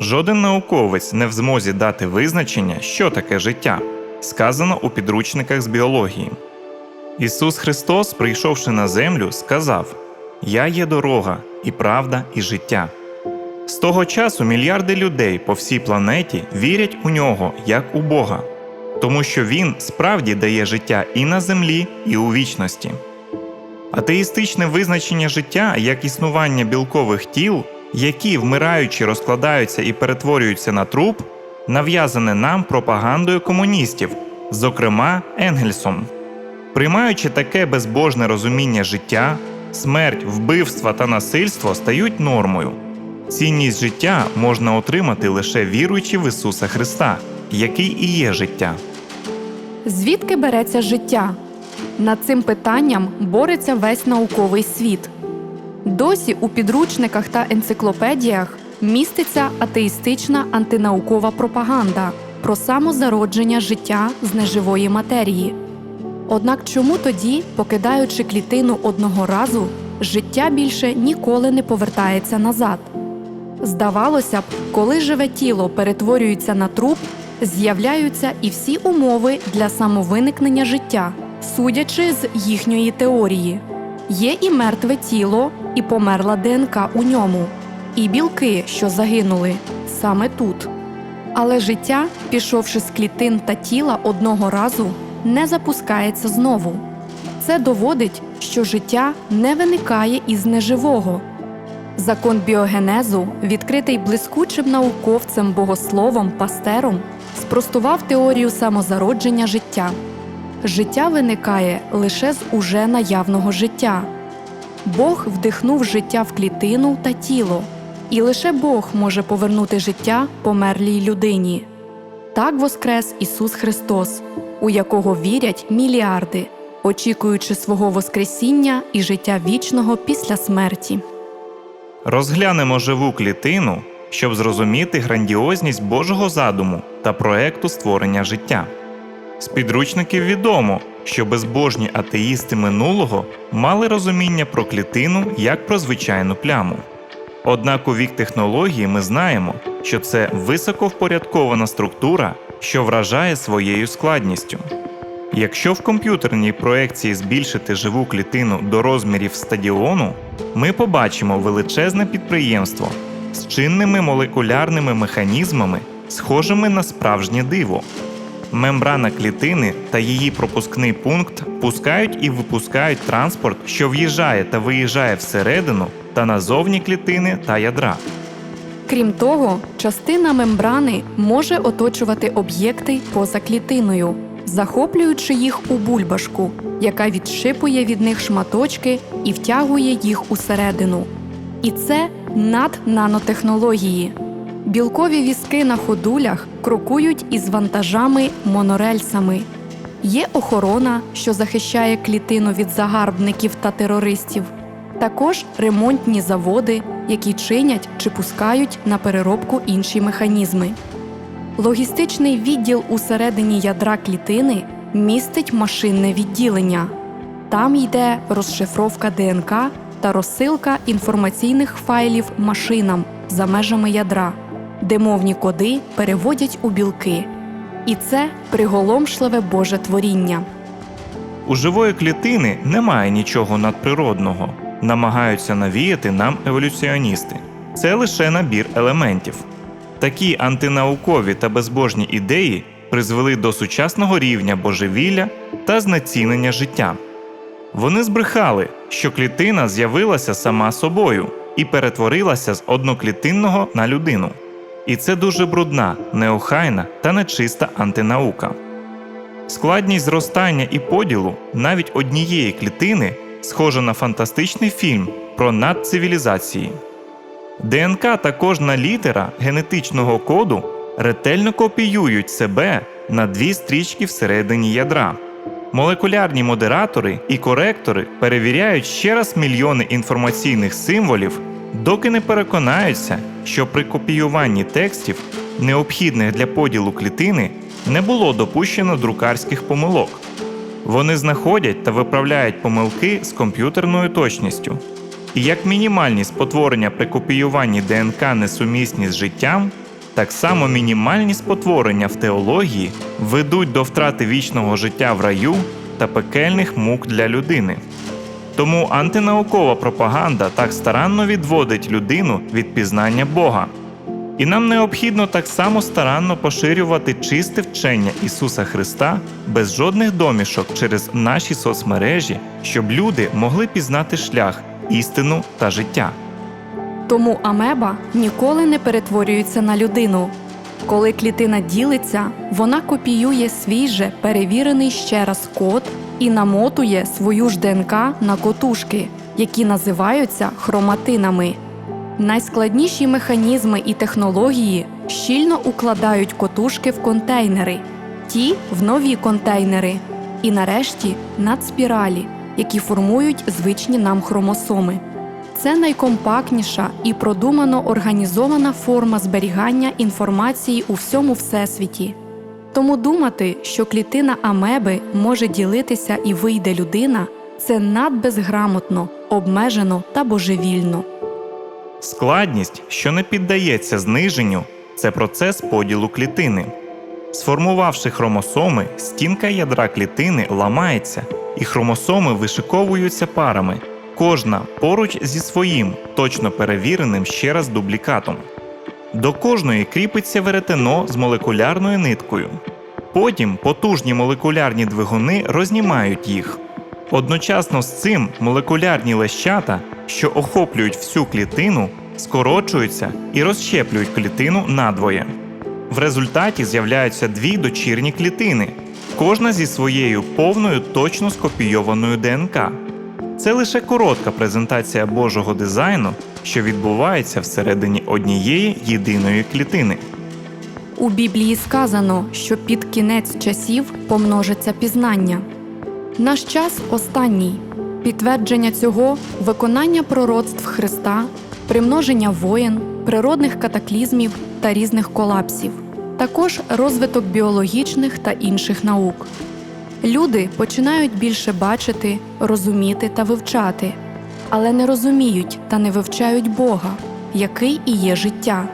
Жоден науковець не в змозі дати визначення, що таке життя, сказано у підручниках з біології. Ісус Христос, прийшовши на землю, сказав: Я є дорога, і правда, і життя. З того часу мільярди людей по всій планеті вірять у нього як у Бога, тому що Він справді дає життя і на землі, і у вічності. Атеїстичне визначення життя як існування білкових тіл, які, вмираючи, розкладаються і перетворюються на труп, нав'язане нам пропагандою комуністів, зокрема Енгельсом. Приймаючи таке безбожне розуміння життя, смерть, вбивства та насильство стають нормою. Цінність життя можна отримати лише віруючи в Ісуса Христа, який і є життя. Звідки береться життя? Над цим питанням бореться весь науковий світ. Досі у підручниках та енциклопедіях міститься атеїстична антинаукова пропаганда про самозародження життя з неживої матерії. Однак чому тоді, покидаючи клітину одного разу, життя більше ніколи не повертається назад? Здавалося б, коли живе тіло перетворюється на труп, з'являються і всі умови для самовиникнення життя, судячи з їхньої теорії. Є і мертве тіло, і померла ДНК у ньому, і білки, що загинули саме тут. Але життя, пішовши з клітин та тіла одного разу, не запускається знову. Це доводить, що життя не виникає із неживого. Закон біогенезу, відкритий блискучим науковцем богословом Пастером, спростував теорію самозародження життя. Життя виникає лише з уже наявного життя. Бог вдихнув життя в клітину та тіло, і лише Бог може повернути життя померлій людині. Так воскрес Ісус Христос, у якого вірять мільярди, очікуючи свого Воскресіння і життя вічного після смерті. Розглянемо живу клітину, щоб зрозуміти грандіозність Божого задуму та проекту створення життя. З підручників відомо, що безбожні атеїсти минулого мали розуміння про клітину як про звичайну пляму. Однак у вік технології ми знаємо, що це високовпорядкована структура, що вражає своєю складністю. Якщо в комп'ютерній проекції збільшити живу клітину до розмірів стадіону, ми побачимо величезне підприємство з чинними молекулярними механізмами, схожими на справжнє диво. Мембрана клітини та її пропускний пункт пускають і випускають транспорт, що в'їжджає та виїжджає всередину та назовні клітини та ядра. Крім того, частина мембрани може оточувати об'єкти поза клітиною, захоплюючи їх у бульбашку, яка відшипує від них шматочки і втягує їх усередину. І це наднанотехнології. Білкові візки на ходулях крокують із вантажами монорельсами. Є охорона, що захищає клітину від загарбників та терористів. Також ремонтні заводи, які чинять чи пускають на переробку інші механізми. Логістичний відділ усередині ядра клітини містить машинне відділення. Там йде розшифровка ДНК та розсилка інформаційних файлів машинам за межами ядра, де мовні коди переводять у білки. І це приголомшливе Боже творіння. У живої клітини немає нічого надприродного, намагаються навіяти нам еволюціоністи. Це лише набір елементів. Такі антинаукові та безбожні ідеї призвели до сучасного рівня божевілля та знецінення життя. Вони збрехали, що клітина з'явилася сама собою і перетворилася з одноклітинного на людину. І це дуже брудна, неохайна та нечиста антинаука. Складність зростання і поділу навіть однієї клітини схожа на фантастичний фільм про надцивілізації. ДНК та кожна літера генетичного коду ретельно копіюють себе на дві стрічки всередині ядра. Молекулярні модератори і коректори перевіряють ще раз мільйони інформаційних символів, доки не переконаються, що при копіюванні текстів, необхідних для поділу клітини, не було допущено друкарських помилок. Вони знаходять та виправляють помилки з комп'ютерною точністю. І як мінімальні спотворення при копіюванні ДНК несумісні з життям, так само мінімальні спотворення в теології ведуть до втрати вічного життя в раю та пекельних мук для людини. Тому антинаукова пропаганда так старанно відводить людину від пізнання Бога. І нам необхідно так само старанно поширювати чисте вчення Ісуса Христа без жодних домішок через наші соцмережі, щоб люди могли пізнати шлях, істину та життя. Тому амеба ніколи не перетворюється на людину. Коли клітина ділиться, вона копіює свій же перевірений ще раз код і намотує свою ж ДНК на котушки, які називаються хроматинами. Найскладніші механізми і технології щільно укладають котушки в контейнери, ті в нові контейнери, і нарешті надспіралі, які формують звичні нам хромосоми. Це найкомпактніша і продумано організована форма зберігання інформації у всьому всесвіті. Тому думати, що клітина амеби може ділитися і вийде людина, це надбезграмотно, обмежено та божевільно. Складність, що не піддається зниженню, це процес поділу клітини. Сформувавши хромосоми, стінка ядра клітини ламається, і хромосоми вишиковуються парами, кожна поруч зі своїм, точно перевіреним ще раз дублікатом. До кожної кріпиться веретено з молекулярною ниткою. Потім потужні молекулярні двигуни рознімають їх. Одночасно з цим молекулярні лещата, що охоплюють всю клітину, скорочуються і розщеплюють клітину надвоє. В результаті з'являються дві дочірні клітини, кожна зі своєю повною точно скопійованою ДНК. Це лише коротка презентація Божого дизайну, що відбувається всередині однієї єдиної клітини. У Біблії сказано, що під кінець часів помножиться пізнання. Наш час останній. Підтвердження цього виконання пророцтв Христа, примноження воєн, природних катаклізмів та різних колапсів, також розвиток біологічних та інших наук. Люди починають більше бачити, розуміти та вивчати, але не розуміють та не вивчають Бога, який і є життя.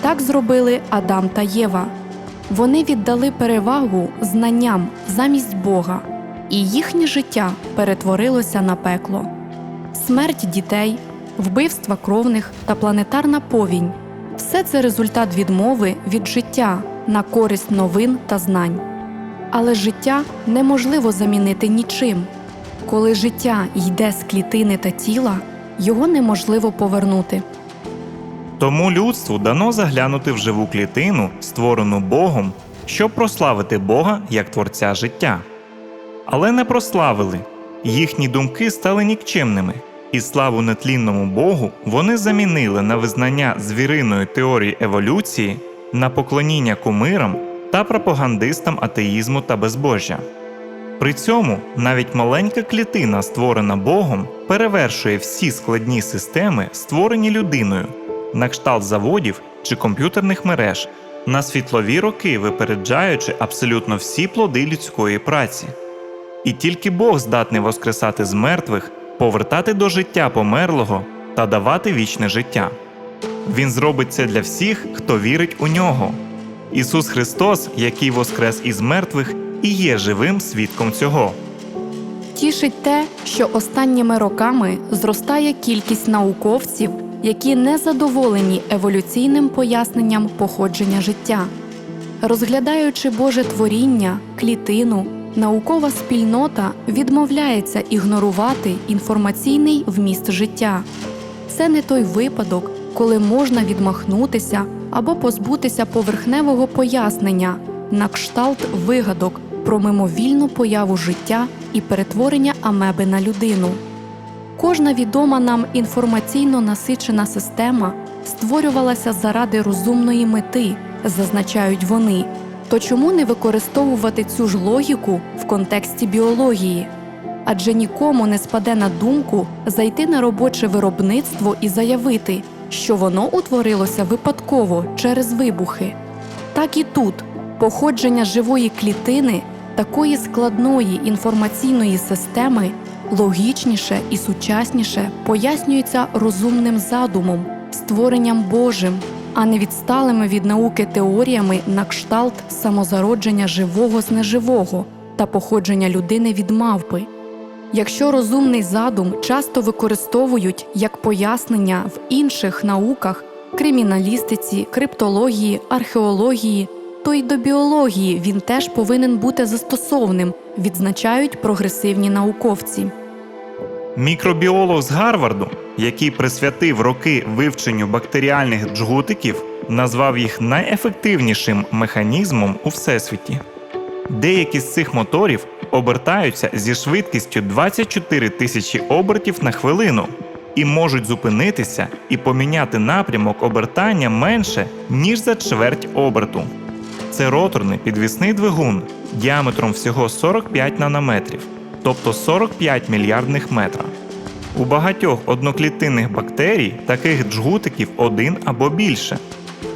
Так зробили Адам та Єва. Вони віддали перевагу знанням замість Бога, і їхнє життя перетворилося на пекло. Смерть дітей, вбивства кровних та планетарна повінь все це результат відмови від життя на користь новин та знань. Але життя неможливо замінити нічим. Коли життя йде з клітини та тіла, його неможливо повернути. Тому людству дано заглянути в живу клітину, створену Богом, щоб прославити Бога як Творця життя. Але не прославили, їхні думки стали нікчемними, і славу нетлінному Богу вони замінили на визнання звіриної теорії еволюції, на поклоніння кумирам та пропагандистам атеїзму та безбожжя. При цьому навіть маленька клітина, створена Богом, перевершує всі складні системи, створені людиною, на кшталт заводів чи комп'ютерних мереж, на світлові роки випереджаючи абсолютно всі плоди людської праці. І тільки Бог здатний воскресати з мертвих, повертати до життя померлого та давати вічне життя. Він зробить це для всіх, хто вірить у нього. Ісус Христос, який воскрес із мертвих, і є живим свідком цього. Тішить те, що останніми роками зростає кількість науковців, які не задоволені еволюційним поясненням походження життя. Розглядаючи Боже творіння, клітину, наукова спільнота відмовляється ігнорувати інформаційний вміст життя. Це не той випадок, коли можна відмахнутися або позбутися поверхневого пояснення на кшталт вигадок про мимовільну появу життя і перетворення амеби на людину. Кожна відома нам інформаційно насичена система створювалася заради розумної мети, зазначають вони. То чому не використовувати цю ж логіку в контексті біології? Адже нікому не спаде на думку зайти на робоче виробництво і заявити, що воно утворилося випадково через вибухи. Так і тут походження живої клітини, такої складної інформаційної системи, логічніше і сучасніше пояснюється розумним задумом, створенням Божим, а не відсталими від науки теоріями на кшталт самозародження живого з неживого та походження людини від мавпи. Якщо розумний задум часто використовують як пояснення в інших науках криміналістиці, криптології, археології, то й до біології він теж повинен бути застосовним, відзначають прогресивні науковці. Мікробіолог з Гарварду, який присвятив роки вивченню бактеріальних джгутиків, назвав їх найефективнішим механізмом у всесвіті. Деякі з цих моторів обертаються зі швидкістю 24 тисячі обертів на хвилину і можуть зупинитися і поміняти напрямок обертання менше, ніж за чверть оберту. Це роторний підвісний двигун діаметром всього 45 нанометрів, тобто 45 мільярдних метра. У багатьох одноклітинних бактерій таких джгутиків один або більше.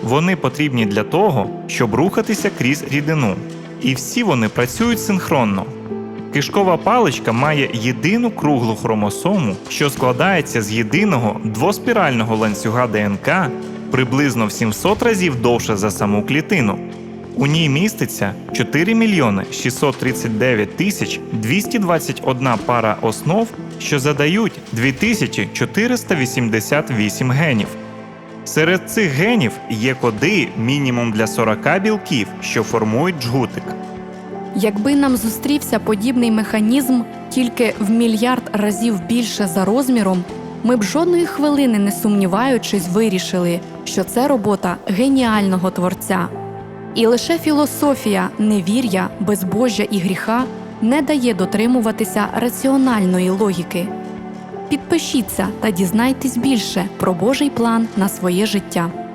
Вони потрібні для того, щоб рухатися крізь рідину. І всі вони працюють синхронно. Кишкова паличка має єдину круглу хромосому, що складається з єдиного двоспірального ланцюга ДНК приблизно в 700 разів довше за саму клітину. У ній міститься 4 мільйони 639 тисяч 221 пара основ, що задають 2488 генів. Серед цих генів є коди мінімум для 40 білків, що формують джгутик. Якби нам зустрівся подібний механізм тільки в мільярд разів більше за розміром, ми б жодної хвилини не сумніваючись вирішили, що це робота геніального творця. І лише філософія невір'я, безбожжя і гріха не дає дотримуватися раціональної логіки. Підпишіться та дізнайтесь більше про Божий план на своє життя.